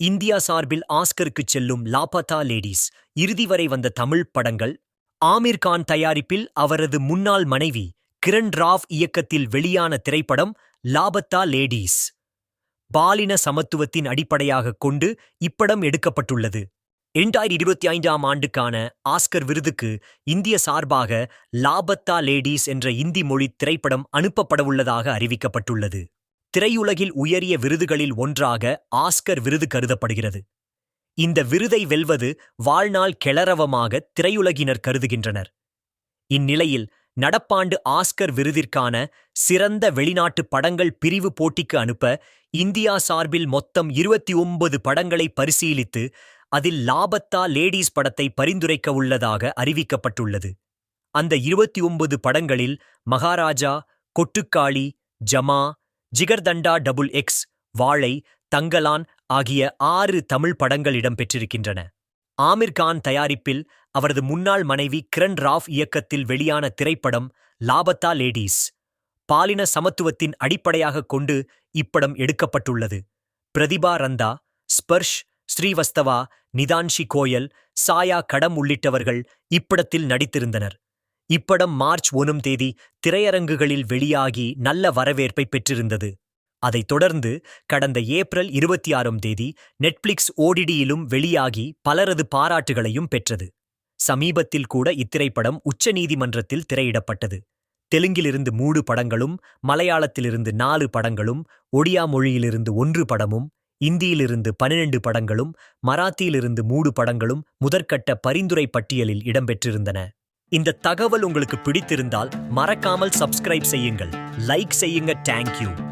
India சார்பில் ஆஸ்கருக்கு செல்லும் லாபத்தா ladies இறுதி வரை வந்த தமிழ் படங்கள் ஆமீர் கான் தயாரிப்பில் அவரது முன்னாள் மனைவி கிரண் ராவ் இயக்கத்தில் வெளியான திரைப்படம் லாபத்தா லேடிஸ். பாலின சமத்துவத்தின் அடிப்படையாகக் கொண்டு இப்படம் எடுக்கப்பட்டுள்ளது. இரண்டாயிரத்தி இருபத்தி ஐந்தாம் ஆண்டுக்கான ஆஸ்கர் விருதுக்கு இந்திய சார்பாக லாபத்தா லேடீஸ் என்ற இந்தி மொழி திரைப்படம் அனுப்பப்படவுள்ளதாக அறிவிக்கப்பட்டுள்ளது. திரையுலகில் உயரிய விருதுகளில் ஒன்றாக ஆஸ்கர் விருது கருதப்படுகிறது. இந்த விருதை வெல்வது வாழ்நாள் கெளரவமாக திரையுலகினர் கருதுகின்றனர். இந்நிலையில் நடப்பாண்டு ஆஸ்கர் விருதிற்கான சிறந்த வெளிநாட்டு படங்கள் பிரிவு போட்டிக்கு அனுப்ப இந்தியா சார்பில் மொத்தம் இருபத்தி ஒன்பது படங்களை பரிசீலித்து அதில் லாபத்தா லேடீஸ் படத்தை பரிந்துரைக்க உள்ளதாக அறிவிக்கப்பட்டுள்ளது. அந்த இருபத்தி ஒன்பது படங்களில் மகாராஜா கொட்டுக்காளி ஜமா ஜிகர்தண்டா டபுள் எக்ஸ் வாழை தங்கலான் ஆகிய ஆறு தமிழ் படங்கள் இடம்பெற்றிருக்கின்றன. ஆமிர் கான் தயாரிப்பில் அவரது முன்னாள் மனைவி கிரண் ராவ் இயக்கத்தில் வெளியான திரைப்படம் லாபத்தா லேடீஸ். பாலின சமத்துவத்தின் அடிப்படையாகக் கொண்டு இப்படம் எடுக்கப்பட்டுள்ளது. பிரதிபா ரந்தா ஸ்பர்ஷ் ஸ்ரீவஸ்தவா நிதான்ஷி கோயல் சாயா கடம் உள்ளிட்டவர்கள் இப்படத்தில் நடித்திருந்தனர். இப்படம் மார்ச் ஒனும் தேதி திரையரங்குகளில் வெளியாகி நல்ல வரவேற்பை பெற்றிருந்தது. அதைத் தொடர்ந்து கடந்த ஏப்ரல் இருபத்தி ஆறாம் தேதி நெட்ஃபிளிக்ஸ் ஓடிடியிலும் வெளியாகி பலரது பாராட்டுகளையும் பெற்றது. சமீபத்தில் கூட இத்திரைப்படம் உச்சநீதிமன்றத்தில் திரையிடப்பட்டது. தெலுங்கிலிருந்து மூடு படங்களும் மலையாளத்திலிருந்து நாலு படங்களும் ஒடியா மொழியிலிருந்து ஒன்று படமும் இந்தியிலிருந்து பனிரெண்டு படங்களும் மராத்தியிலிருந்து மூடு படங்களும் முதற்கட்ட பரிந்துரை பட்டியலில் இடம்பெற்றிருந்தன. இந்த தகவல் உங்களுக்கு பிடித்திருந்தால் மறக்காமல் சப்ஸ்கிரைப் செய்யுங்கள். லைக் செய்யுங்க. தேங்க்யூ